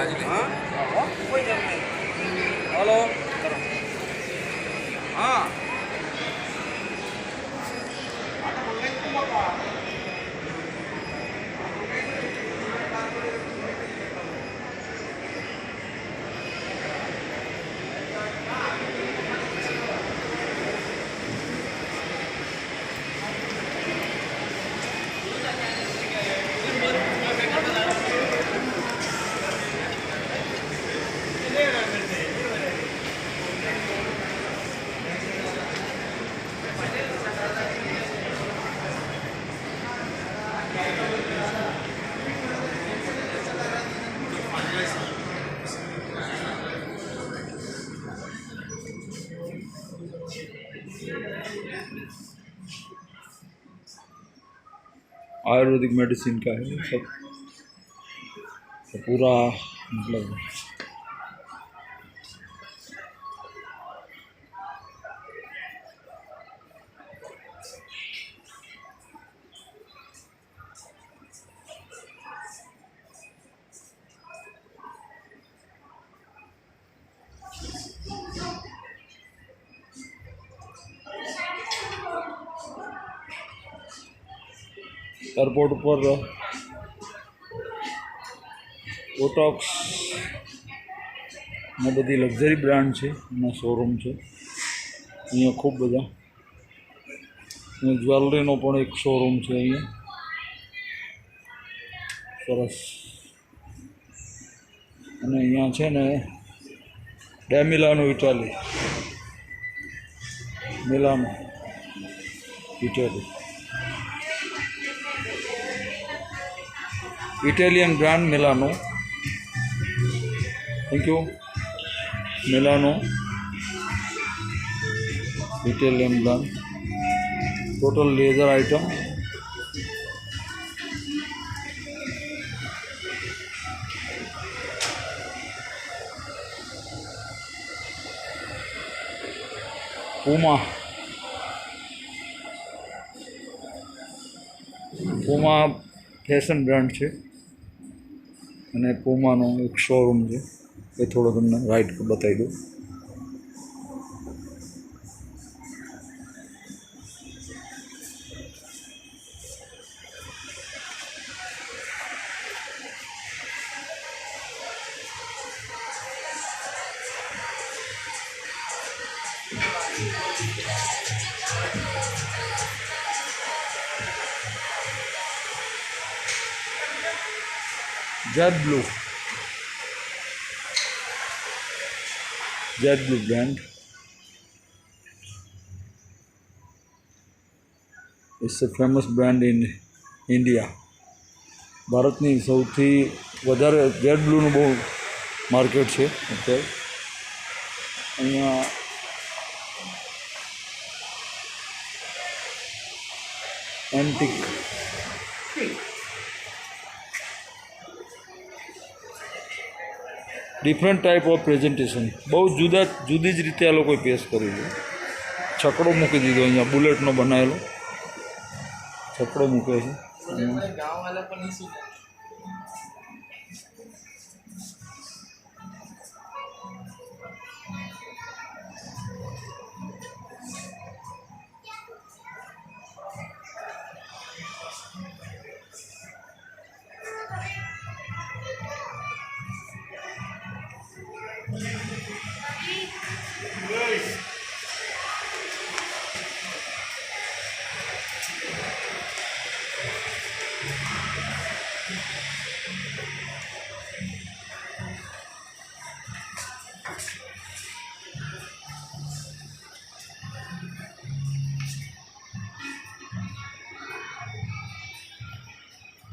હા કોઈ જરૂર નહીં હલો કરો હા आयुर्वेदिक मेडिसिन का है सब तो पूरा मतलब એરપોર્ટ ઉપર ઓટોક્સ ને બધી લક્ઝરી બ્રાન્ડ છે. એના શોરૂમ છે. અહીંયા ખૂબ બધા. અહીંયા જ્વેલરીનો પણ એક શોરૂમ છે અહીંયા. સરસ. અને અહીંયા છે ને ડેમિલાનો Italy. Milano Italy. Italian brand Milano thank you Milano Italian brand total leisure item Puma Puma fashion brand છે. અને પુમાનો એક શોરૂમ છે. એ થોડો તમને રાઈટ બતાવી દઉં. Jade Blue Jade Blue brand it's a famous brand in India ભારતની સૌથી વધારે જેડ બ્લુનું બહુ માર્કેટ છે અત્યારે. અહીંયા antique different type of presentation બહુ જુદા જુદી જ રીતે આ લોકોએ પેશ કર્યું છે. છકડો મૂકી દીધો અહીંયા, બુલેટનો બનાવેલો. છકડો મૂક્યો છે.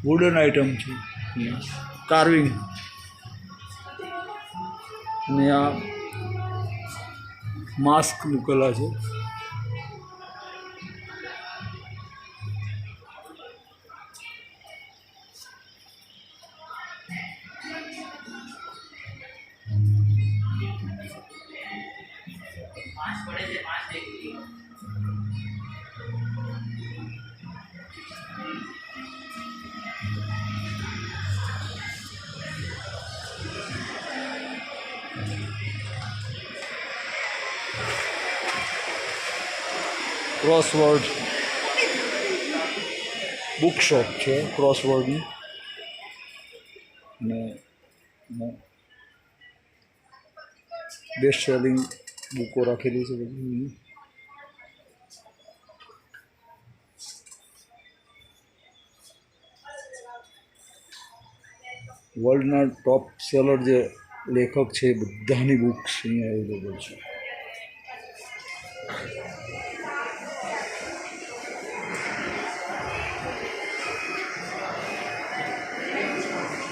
વુડન આઇટમ છે. કાર્વિંગ ને આ માસ્ક મૂકેલા છે. ક્રોસવર્ડ બુક શોપ છે ક્રોસવર્ડની ને બેસ્ટ સેલિંગ બુકો રાખેલી છે બધી. વર્લ્ડના ટોપ સેલર જે લેખક છે બધાની બુક્સ અહીંયા અવેલેબલ છે.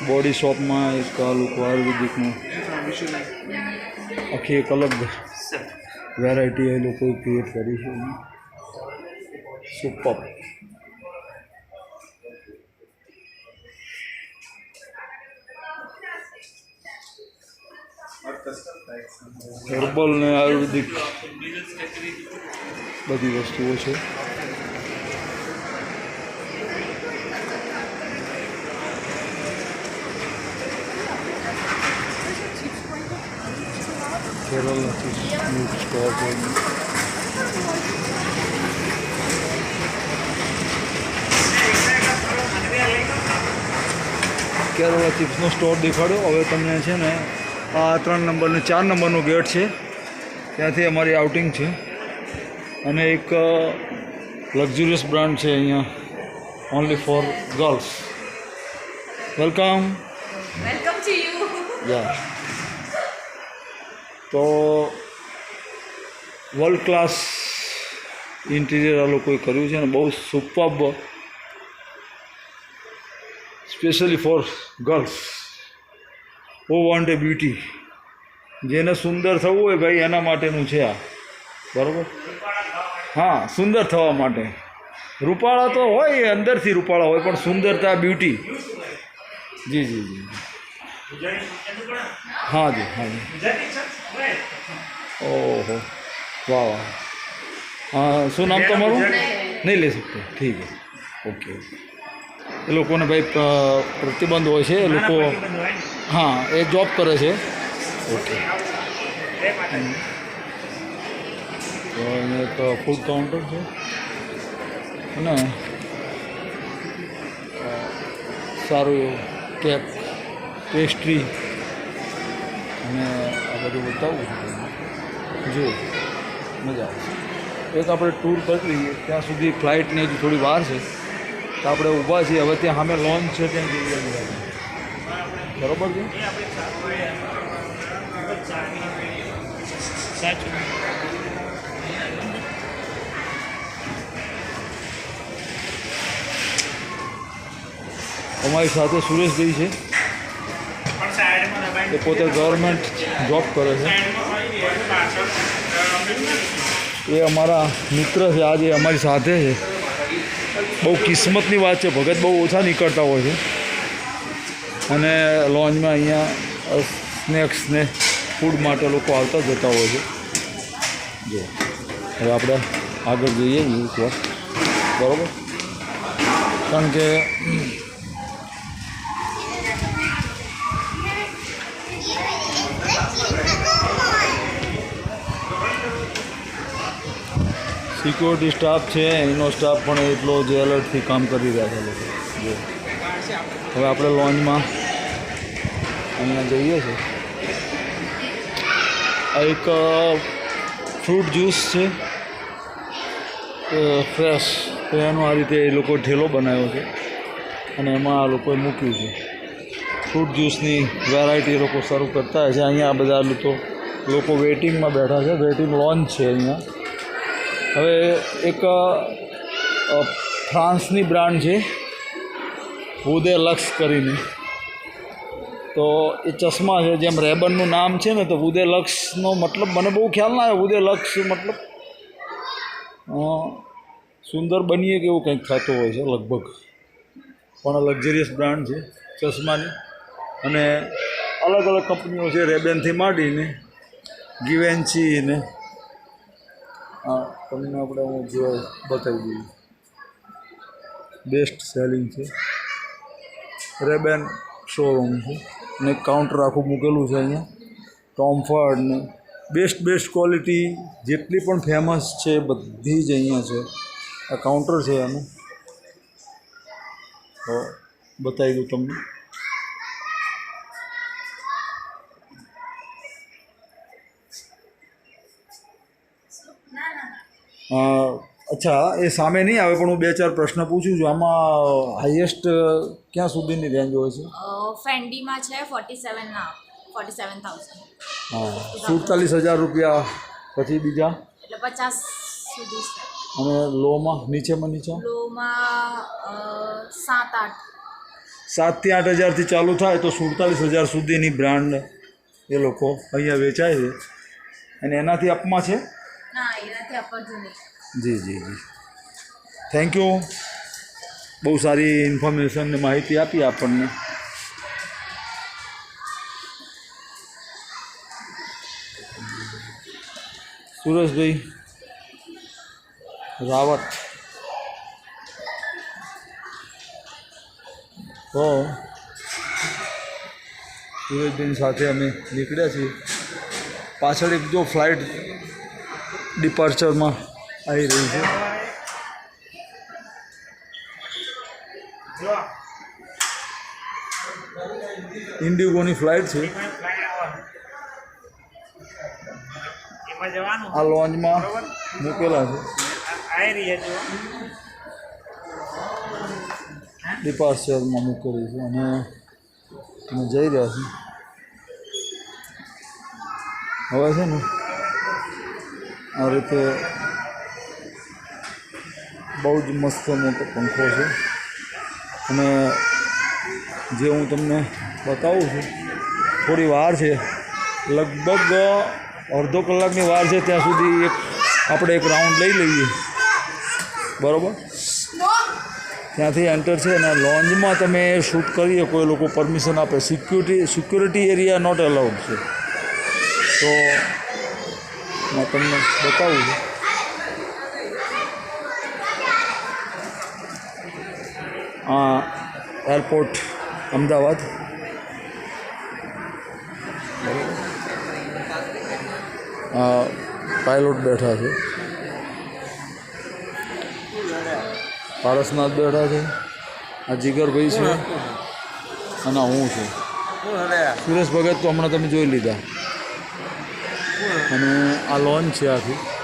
બોડી શોપમાં એક લોકો આયુર્વેદિકનું. આખી એક અલગ વેરાયટી એ લોકોએ ક્રિએટ કરી છે. સુપર હર્બલ ને આયુર્વેદિક બધી વસ્તુઓ છે. કેરળથી મિલ્ક સ્ટોર છે કેરળા ચિપ્સનો સ્ટોર દેખાડ્યો હવે તમને છે ને આ ત્રણ નંબરને ચાર નંબરનો ગેટ છે ત્યાંથી અમારી આઉટિંગ છે અને એક લક્ઝુરિયસ બ્રાન્ડ છે અહીંયા only for girls welcome welcome. યા તો વર્લ્ડ ક્લાસ ઇન્ટિરિયર આ લોકોએ કર્યું છે અને બહુ superb specially for girls oh want a beauty જેને સુંદર થવું હોય ભાઈ, એના માટેનું છે આ. બરાબર? હા, સુંદર થવા માટે. રૂપાળા તો હોય, અંદરથી રૂપાળા હોય, પણ સુંદરતા બ્યુટી જી જી જી. હા જી હા, જી. ઓહો. વાહ વાહ. શું નામ તમારું? નહીં લઈ શકતો. ઠીક ઓકે એ લોકોને ભાઈ પ્રતિબંધ હોય છે એ લોકો હા એ જોબ કરે છે. ઓકે. તો એને તો ફૂડ કાઉન્ટર છે. અને સારું એવું કેક પેસ્ટ્રી અને આ બધું બતાવું જો મજા આવશે એક આપણે ટૂર કરી લઈએ. ત્યાં સુધી ફ્લાઇટને હજી થોડી વાર છે. તો આપણે ઊભા છીએ. હવે ત્યાં સામે લોન્ચ છે, ત્યાં જઈએ બરોબર છે? અમારી સાથે સુરેશભાઈ છે. એ પોતે ગવર્મેન્ટ જોબ કરે છે. એ અમારા મિત્ર છે આજે અમારી સાથે છે. બહુ કિસ્મતની વાત છે, ભગત બહુ ઓછા નીકળતા હોય છે. અને લોન્જમાં અહીંયા સ્નેક્સ ને ફૂડ માટે લોકો આવતા જતા હોય છે. જો, હવે આપણે આગળ જઈએ એક વાર બરાબર? કારણ કે સિક્યોરિટી સ્ટાફ છે, એનો સ્ટાફ પણ એટલો જે એલર્ટથી કામ કરી રહ્યા છે લોકો. જો. હવે આપણે લોન્જમાં અહીંયા જઈએ છીએ. આ એક ફ્રૂટ જ્યુસ છે. ફ્રેશ. તો એનો આ રીતે એ લોકો ઠેલો બનાવ્યો છે. અને એમાં આ લોકોએ મૂક્યું છે. ફ્રૂટ જ્યુસની વેરાયટી લોકો શરૂ કરતા હોય છે. અહીંયા બધા તો લોકો વેઇટિંગમાં બેઠા છે. વેઇટિંગ લોન્ચ છે અહીંયા. હવે એક ફ્રાન્સની બ્રાન્ડ છે હુદે લક્સ કરીને. તો એ ચશ્મા છે, જેમ રેબનનું નામ છે ને, તો હુદે લક્સનો મતલબ મને બહુ ખ્યાલ ના આવે હુદે લક્સ મતલબ સુંદર બનીએ કે એવું કંઈક થતું હોય છે લગભગ. પણ લક્ઝરિયસ બ્રાન્ડ છે ચશ્માની. અને અલગ અલગ કંપનીઓ છે, રેબેનથી માંડીને, ગિવેન્ચી ને હા તમને આપણે હું જો બતાવી દઉં. બેસ્ટ સેલિંગ છે. રેબેન શોરૂમ છે. ને કાઉન્ટર આખું મૂકેલું છે અહીંયા. ટોમફર્ડ ને. બેસ્ટ બેસ્ટ ક્વોલિટી જેટલી પણ ફેમસ છે, બધી જ અહીંયા છે. આ કાઉન્ટર છે એનું તો બતાવી દઉં તમને અ, અચ્છા એ સામે નહીં આવે પણ હું બે ચાર પ્રશ્ન પૂછું છું. આમાં હાઈએસ્ટ ક્યાં સુધીની રેન્જ હોય છે? ફેન્ડીમાં છે ફોર્ટી સેવનના ફોર્ટી સેવન થાઉઝન્ડ હા સુડતાલીસ હજાર રૂપિયા પછી બીજા? એટલે પચાસ સુધી છે. અને લોમાં નીચેમાં નીચે? લોમાં સાત આઠ સાતથી આઠ હજારથી ચાલુ થાય તો સુડતાલીસ હજાર સુધીની બ્રાન્ડ એ લોકો અહીંયા વેચાય છે. અને એનાથી અપમાં છે? ના એનાથી અપર જૂની જી જી જી થેન્ક યુ બહુ સારી ઇન્ફોર્મેશન ને માહિતી આપી આપણને સુરેશભાઈ રાવત તો સુરેશભાઈની સાથે અમે નીકળ્યા છીએ પાછળ એક જો ફ્લાઇટ ડિપાર્ચરમાં આવી રહી છે. ઇન્ડિગોની ફ્લાઇટ છે. આ લોન્જમાં મૂકેલા છે. ડિપાર્ચરમાં મૂકેલી છે અને અમે જઈ રહ્યા છીએ હવે છે ને આ રીતે બહુ જ મસ્ત મોટો પંખો છે. અને જે હું તમને બતાવું છું, થોડી વાર છે, લગભગ અડધો કલાકની વાર છે, ત્યાં સુધી એક આપણે એક રાઉન્ડ લઈ લઈએ. બરાબર? ત્યાંથી એન્ટર છે અને લોન્જમાં તમે શૂટ કરીએ, કોઈ લોકો પરમિશન આપે. Security security area not allowed છે. તો મેં તમને બતાવું છું. આ એરપોર્ટ અમદાવાદ. આ પાયલોટ બેઠા છે. પારસનાથ બેઠા છે. આ જીગરભાઈ છે. અને હું છું. સુરેશ ભગત તો હમણાં તમે જોઈ લીધા. અને આ લોન છે આખી.